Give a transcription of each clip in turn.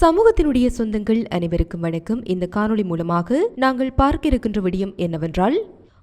சமூகத்தினுடைய சொந்தங்கள் அனைவருக்கும் வணக்கம். இந்த காணொளி மூலமாக நாங்கள் பார்க்க இருக்கின்ற விடயம் என்னவென்றால்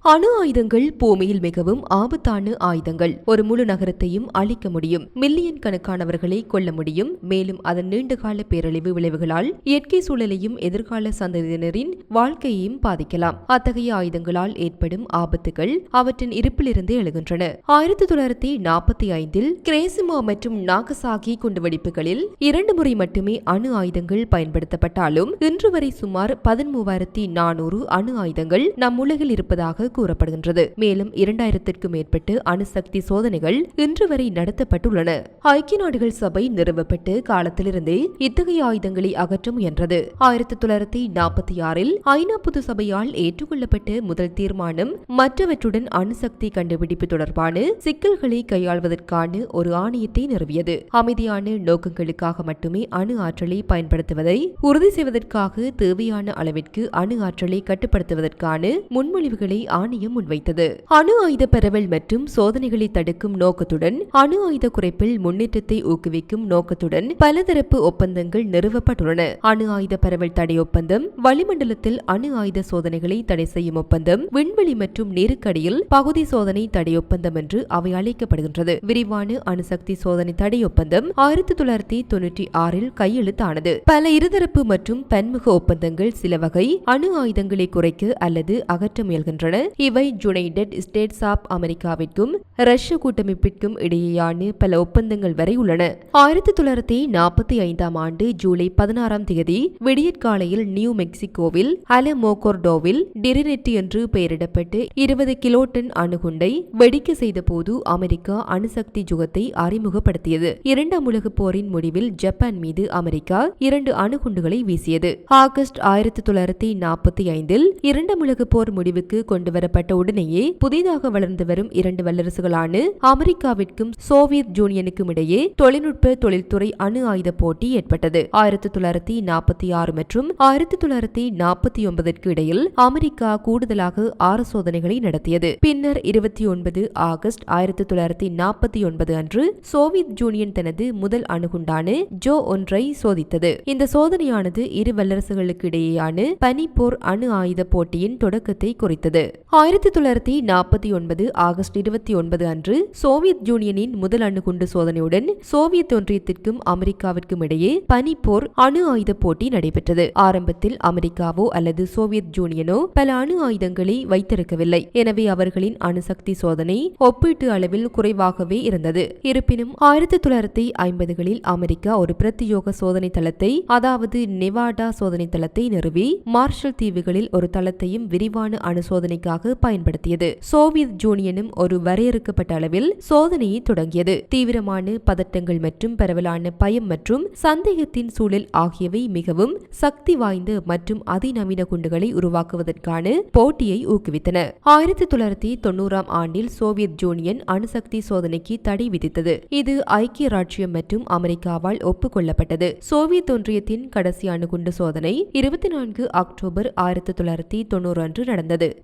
அணு ஆயுதங்கள் பூமியில் மிகவும் ஆபத்தான ஆயுதங்கள். ஒரு முழு நகரத்தையும் அழிக்க முடியும். மில்லியன் கணக்கானவர்களை கொல்ல முடியும். மேலும் அதன் நீண்டகால பேரழிவு விளைவுகளால் இயற்கை சூழலையும் எதிர்கால சந்ததியினரின் வாழ்க்கையையும் பாதிக்கலாம். அத்தகைய ஆயுதங்களால் ஏற்படும் ஆபத்துகள் அவற்றின் இருப்பிலிருந்து எழுகின்றன. ஆயிரத்தி தொள்ளாயிரத்தி நாற்பத்தி ஐந்தில் கிரேசிமா மற்றும் நாகசாகி குண்டுவெடிப்புகளில் இரண்டு முறை மட்டுமே அணு ஆயுதங்கள் பயன்படுத்தப்பட்டாலும் இன்று வரை சுமார் பதிமூவாயிரத்தி நானூறு அணு ஆயுதங்கள் நம் உலகில் இருப்பதாக கூறப்படுகின்றது. மேலும் இரண்டாயிரத்திற்கும் மேற்பட்டு அணுசக்தி சோதனைகள் இன்று வரை நடத்தப்பட்டுள்ளன. ஐக்கிய நாடுகள் சபை நிறுவப்பட்டு காலத்திலிருந்தே இத்தகைய ஆயுதங்களை அகற்ற முயன்றது. ஆயிரத்தி தொள்ளாயிரத்தி நாற்பத்தி ஆறில் ஐநா பொது சபையால் ஏற்றுக்கொள்ளப்பட்ட முதல் தீர்மானம் மற்றவற்றுடன் அணுசக்தி கண்டுபிடிப்பு தொடர்பான சிக்கல்களை கையாள்வதற்கான ஒரு ஆணையத்தை நிறுவியது. அமைதியான நோக்கங்களுக்காக மட்டுமே அணு ஆற்றலை பயன்படுத்துவதை உறுதி செய்வதற்காக தேவையான அளவிற்கு அணு ஆற்றலை கட்டுப்படுத்துவதற்கான முன்மொழிவுகளை ஆணையம் முன்வைத்தது. அணு ஆயுத பரவல் மற்றும் சோதனைகளை தடுக்கும் நோக்கத்துடன் அணு ஆயுத குறைப்பில் முன்னேற்றத்தை ஊக்குவிக்கும் நோக்கத்துடன் பலதரப்பு ஒப்பந்தங்கள் நிறுவப்பட்டுள்ளன. அணு ஆயுத பரவல் தடை ஒப்பந்தம் வளிமண்டலத்தில் அணு ஆயுத சோதனைகளை தடை செய்யும் ஒப்பந்தம் விண்வெளி மற்றும் நெருக்கடியில் பகுதி சோதனை தடை ஒப்பந்தம் என்று அவை அழைக்கப்படுகின்றது. விரிவான அணுசக்தி சோதனை தடை ஒப்பந்தம் ஆயிரத்தி தொள்ளாயிரத்தி தொன்னூற்றி ஆறில் கையெழுத்தானது. பல இருதரப்பு மற்றும் பன்முக ஒப்பந்தங்கள் சில வகை அணு ஆயுதங்களை குறைக்க அல்லது அகற்ற முயல்கின்றன. இவை யுனைடெட் ஸ்டேட்ஸ் ஆப் அமெரிக்காவிற்கும் ரஷ்ய கூட்டமைப்பிற்கும் இடையேயான பல ஒப்பந்தங்கள் வரை உள்ளன. ஆயிரத்தி தொள்ளாயிரத்தி நாற்பத்தி ஐந்தாம் ஆண்டு ஜூலை பதினாறாம் தேதி விடியற்காலையில் நியூ மெக்சிகோவில் அலமோகோர்டோவில் டிரினெட்டி என்று பெயரிடப்பட்டு இருபது கிலோடன் அணுகுண்டை வெடிக்க செய்தபோது அமெரிக்கா அணுசக்தி ஜுகத்தை அறிமுகப்படுத்தியது. இரண்டாம் உலகப் போரின் முடிவில் ஜப்பான் மீது அமெரிக்கா இரண்டு அணுகுண்டுகளை வீசியது. ஆகஸ்ட் ஆயிரத்தி தொள்ளாயிரத்தி நாற்பத்தி ஐந்தில் இரண்டாம் உலகப் போர் முடிவுக்கு கொண்டுவரப்பட்ட உடனேயே புதிதாக வளர்ந்து வரும் இரண்டு வல்லரசுகளான அமெரிக்காவிற்கும் சோவியத் யூனியனுக்கும் இடையே தொழில்நுட்ப தொழில்துறை அணு ஆயுத போட்டி ஏற்பட்டது. ஆயிரத்தி தொள்ளாயிரத்தி நாற்பத்தி ஆறு மற்றும் ஆயிரத்தி தொள்ளாயிரத்தி நாற்பத்தி ஒன்பதற்கு இடையில் அமெரிக்கா கூடுதலாக ஆறு சோதனைகளை நடத்தியது. பின்னர் இருபத்தி ஒன்பது ஆகஸ்ட் ஆயிரத்தி தொள்ளாயிரத்தி நாற்பத்தி ஒன்பது அன்று சோவியத் யூனியன் தனது முதல் அணுகுண்டான ஜோ ஒன்றை சோதித்தது. இந்த சோதனையானது இரு வல்லரசுகளுக்கு இடையேயான பனிப்போர் அணு ஆயுத போட்டியின் தொடக்கத்தை குறித்தது. ஆயிரத்தி தொள்ளாயிரத்தி நாற்பத்தி ஒன்பது ஆகஸ்ட் இருபத்தி ஒன்பது அன்று சோவியத் யூனியனின் முதல் அணுகுண்டு சோதனையுடன் சோவியத் ஒன்றியத்திற்கும் அமெரிக்காவிற்கும் இடையே பனிப்போர் அணு ஆயுத போட்டி நடைபெற்றது. ஆரம்பத்தில் அமெரிக்காவோ அல்லது சோவியத் யூனியனோ பல அணு ஆயுதங்களை வைத்திருக்கவில்லை. எனவே அவர்களின் அணுசக்தி சோதனை ஒப்பீட்டு அளவில் குறைவாகவே இருந்தது. இருப்பினும் ஆயிரத்தி தொள்ளாயிரத்தி ஐம்பதுகளில் அமெரிக்கா ஒரு பிரத்யோக சோதனை தளத்தை அதாவது நெவாடா சோதனை தளத்தை நிறுவி மார்ஷல் தீவுகளில் ஒரு தளத்தையும் விரிவான அணு சோதனைக்காக பயன்படுத்தியது. சோவியத் யூனியனும் ஒரு வரையறுக்கப்பட்ட அளவில் சோதனையை தொடங்கியது. தீவிரமான பதட்டங்கள் மற்றும் பரவலான பயம் மற்றும் சந்தேகத்தின் சூழல் ஆகியவை மிகவும் சக்தி வாய்ந்த மற்றும் அதிநவீன குண்டுகளை உருவாக்குவதற்கான போட்டியை ஊக்குவித்தன. ஆயிரத்தி தொள்ளாயிரத்தி தொண்ணூறாம் ஆண்டில் சோவியத் யூனியன் அணுசக்தி சோதனைக்கு தடை விதித்தது. இது ஐக்கிய ராஜ்யம் மற்றும் அமெரிக்காவால் ஒப்புக்கொள்ளப்பட்டது. சோவியத் ஒன்றியத்தின் கடைசி அணுகுண்டு சோதனை இருபத்தி நான்கு அக்டோபர் ஆயிரத்தி தொள்ளாயிரத்தி தொண்ணூறு அன்று நடந்தது.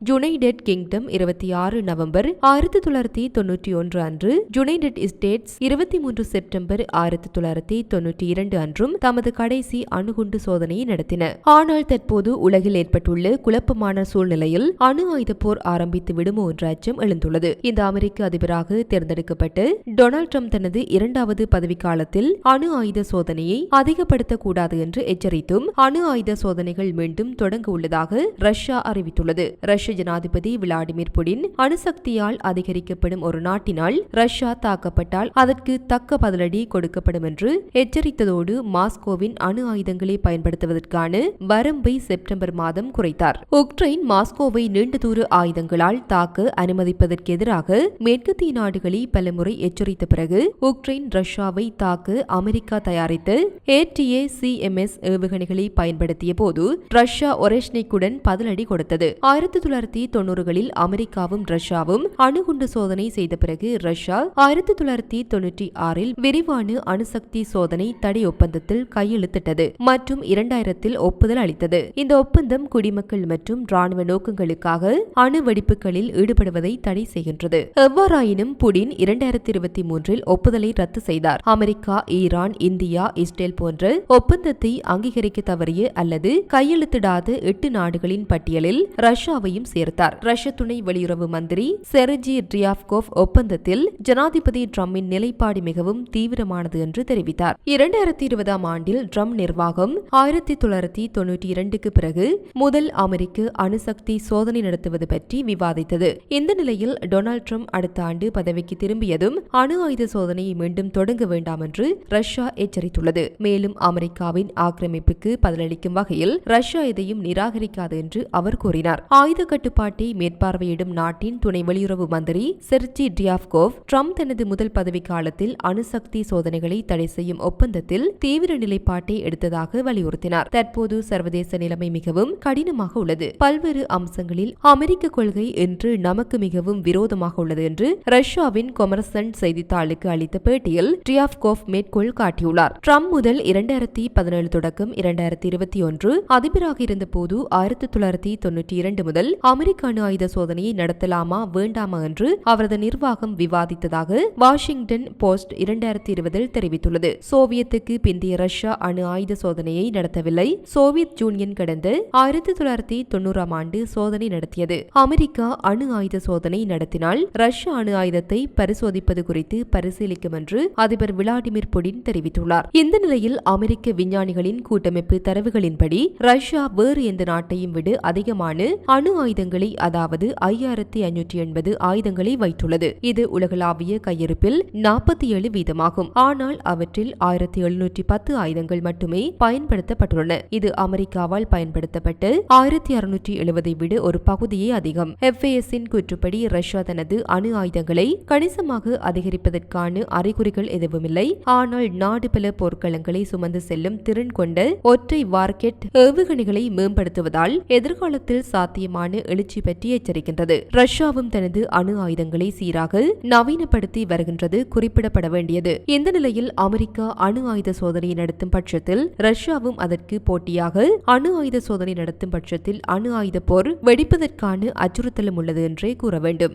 யுனைடெட் கிங்டம் இருபத்தி ஆறு நவம்பர் ஆயிரத்தி தொள்ளாயிரத்தி தொன்னூற்றி ஒன்று அன்று யுனைடெட் ஸ்டேட்ஸ் இருபத்தி மூன்று செப்டம்பர் ஆயிரத்தி தொள்ளாயிரத்தி தொன்னூற்றி இரண்டு அன்றும் தமது கடைசி அணுகுண்டு சோதனையை நடத்தின. ஆனால் தற்போது உலகில் ஏற்பட்டுள்ள குழப்பமான சூழ்நிலையில் அணு ஆயுத போர் ஆரம்பித்து விடுமோ என்ற அச்சம் எழுந்துள்ளது. இந்த அமெரிக்க அதிபராக தேர்ந்தெடுக்கப்பட்டு டொனால்ட் ட்ரம்ப் தனது இரண்டாவது பதவிக்காலத்தில் அணு ஆயுத சோதனையை அதிகப்படுத்தக்கூடாது என்று எச்சரித்தும் அணு ஆயுத சோதனைகள் மீண்டும் தொடங்க உள்ளதாக ரஷ்யா அறிவித்துள்ளது. ரஷ்ய ஜனாதிபதி விளாடிமிர் புடின் அணுசக்தியால் அதிகரிக்கப்படும் ஒரு நாட்டினால் ரஷ்யா தாக்கப்பட்டால் அதற்கு தக்க பதிலடி கொடுக்கப்படும் என்று எச்சரித்ததோடு மாஸ்கோவின் அணு ஆயுதங்களை பயன்படுத்துவதற்கான வரம்பை செப்டம்பர் மாதம் குறைத்தார். உக்ரைன் மாஸ்கோவை நீண்ட தூர ஆயுதங்களால் தாக்க அனுமதிப்பதற்கு எதிராக மேற்கத்திய நாடுகளை பலமுறை எச்சரித்த பிறகு உக்ரைன் ரஷ்யாவை தாக்க அமெரிக்கா தயாரித்து ஏடிஏ சிஎம்எஸ் ஏவுகணைகளை பயன்படுத்திய போது ரஷ்யா ஒரேஷ்னிக்குடன் பதிலடி கொடுத்தது. ஆயிரத்தி தொள்ளாயிரத்தி தொண்ணூறுகளில் அமெரிக்காவும் ரஷ்யாவும் அணுகுண்டு சோதனை செய்த பிறகு ரஷ்யா ஆயிரத்தி தொள்ளாயிரத்தி தொன்னூற்றி ஆறில் விரிவான அணுசக்தி சோதனை தடை ஒப்பந்தத்தில் கையெழுத்திட்டது மற்றும் இரண்டாயிரத்தில் ஒப்புதல் அளித்தது. இந்த ஒப்பந்தம் குடிமக்கள் மற்றும் ராணுவ நோக்கங்களுக்காக அணு வெடிப்புகளில் ஈடுபடுவதை தடை செய்கின்றது. எவ்வாறாயினும் புடின் இரண்டாயிரத்தி இருபத்தி மூன்றில் ஒப்புதலை ரத்து செய்தார். அமெரிக்கா ஈரான் இந்தியா இஸ்ரேல் போன்ற ஒப்பந்தத்தை அங்கீகரிக்க தவறிய அல்லது கையெழுத்திடாத எட்டு நாடுகளின் பட்டியலில் ரஷ்யாவையும் சேர்த்தார். ரஷ்ய துணை வெளியுறவு மந்திரி செர்ஜி ட்ரியாப்கோவ் ஒப்பந்தத்தில் ஜனாதிபதி ட்ரம்பின் நிலைப்பாடு மிகவும் தீவிரமானது என்று தெரிவித்தார். இரண்டாயிரத்தி இருபதாம் ஆண்டில் ட்ரம்ப் நிர்வாகம் ஆயிரத்தி தொள்ளாயிரத்தி தொன்னூற்றி இரண்டுக்கு பிறகு முதல் அமெரிக்க அணுசக்தி சோதனை நடத்துவது பற்றி விவாதித்தது. இந்த நிலையில் டொனால்ட் ட்ரம்ப் அடுத்த ஆண்டு பதவிக்கு திரும்பியதும் அணு ஆயுத சோதனையை மீண்டும் தொடங்க வேண்டாம் என்று ரஷ்யா எச்சரித்துள்ளது. மேலும் அமெரிக்காவின் ஆக்கிரமிப்புக்கு பதிலளிக்கும் வகையில் ரஷ்யா எதையும் நிராகரிக்காது என்று அவர் கூறினார். ஆயுத கட்டுப்பாட்டு மேற்பார்வையிடும் நாட்டின் துணை வெளியுறவு மந்திரி செர்ஜி டியாப்கோவ் ட்ரம்ப் தனது முதல் பதவி காலத்தில் அணுசக்தி சோதனைகளை தடை செய்யும் ஒப்பந்தத்தில் தீவிர நிலைப்பாட்டை எடுத்ததாக வலியுறுத்தினார். தற்போது சர்வதேச நிலைமை மிகவும் கடினமாக உள்ளது. பல்வேறு அம்சங்களில் அமெரிக்க கொள்கை என்று நமக்கு மிகவும் விரோதமாக உள்ளது என்று ரஷ்யாவின் கொமர்சன் செய்தித்தாளுக்கு அளித்த பேட்டியில் டியாப்கோவ் மேற்கோள் காட்டியுள்ளார். ட்ரம்ப் முதல் இரண்டாயிரத்தி பதினேழு தொடக்கம் இரண்டாயிரத்தி இருபத்தி ஒன்று அதிபராக இருந்தபோது ஆயிரத்தி தொள்ளாயிரத்தி தொன்னூற்றி இரண்டு முதல் அமெரிக்க அணு ஆயுத சோதனையை நடத்தலாமா வேண்டாமா என்று அவரது நிர்வாகம் விவாதித்ததாக வாஷிங்டன் போஸ்ட் இரண்டாயிரத்தி இருபதில் தெரிவித்துள்ளது. சோவியத்துக்கு பிந்தைய ரஷ்யா அணு ஆயுத சோதனையை நடத்தவில்லை. சோவியத் யூனியன் கடந்த ஆயிரத்தி தொள்ளாயிரத்தி தொண்ணூறாம் ஆண்டு சோதனை நடத்தியது. அமெரிக்கா அணு ஆயுத சோதனை நடத்தினால் ரஷ்யா அணு ஆயுதத்தை பரிசோதிப்பது குறித்து பரிசீலிக்கும் என்று அதிபர் விளாடிமிர் புடின் தெரிவித்துள்ளார். இந்த நிலையில் அமெரிக்க விஞ்ஞானிகளின் கூட்டமைப்பு தரவுகளின்படி ரஷ்யா வேறு எந்த நாட்டையும் விட அதிகமான அணு ஆயுதங்களை அதாவது ஐயாயிரத்தி ஐநூற்றி எண்பது ஆயுதங்களை வைத்துள்ளது. இது உலகளாவிய கையிருப்பில் நாற்பத்தி ஏழு வீதமாகும். ஆனால் அவற்றில் ஆயிரத்தி எழுநூற்றி பத்து ஆயுதங்கள் மட்டுமே பயன்படுத்தப்பட்டுள்ளன. இது அமெரிக்காவால் பயன்படுத்தப்பட்டு ஆயிரத்தி அறுநூற்றி எழுபதை விட ஒரு பகுதியே அதிகம். எஃப்ஏஎஸின் கூற்றுப்படி ரஷ்யா தனது அணு ஆயுதங்களை கணிசமாக அதிகரிப்பதற்கான அறிகுறிகள் எதுவுமில்லை. ஆனால் நாடு பல போர்க்களங்களை சுமந்து செல்லும் திறன் கொண்ட ஒற்றை வார்க்கெட் ஏவுகணைகளை மேம்படுத்துவதால் எதிர்காலத்தில் சாத்தியமான எழுச்சி பற்றி எச்சரிக்கின்றது. ரஷ்யாவும் தனது அணு ஆயுதங்களை சீராக நவீனப்படுத்தி வருகின்றது குறிப்பிடப்பட வேண்டியது. இந்த நிலையில் அமெரிக்கா அணு ஆயுத சோதனை நடத்தும் பட்சத்தில் ரஷ்யாவும் அதற்கு போட்டியாக அணு ஆயுத சோதனை நடத்தும் பட்சத்தில் அணு ஆயுத போர் வெடிப்பதற்கான அச்சுறுத்தலும் உள்ளது என்றே கூற வேண்டும்.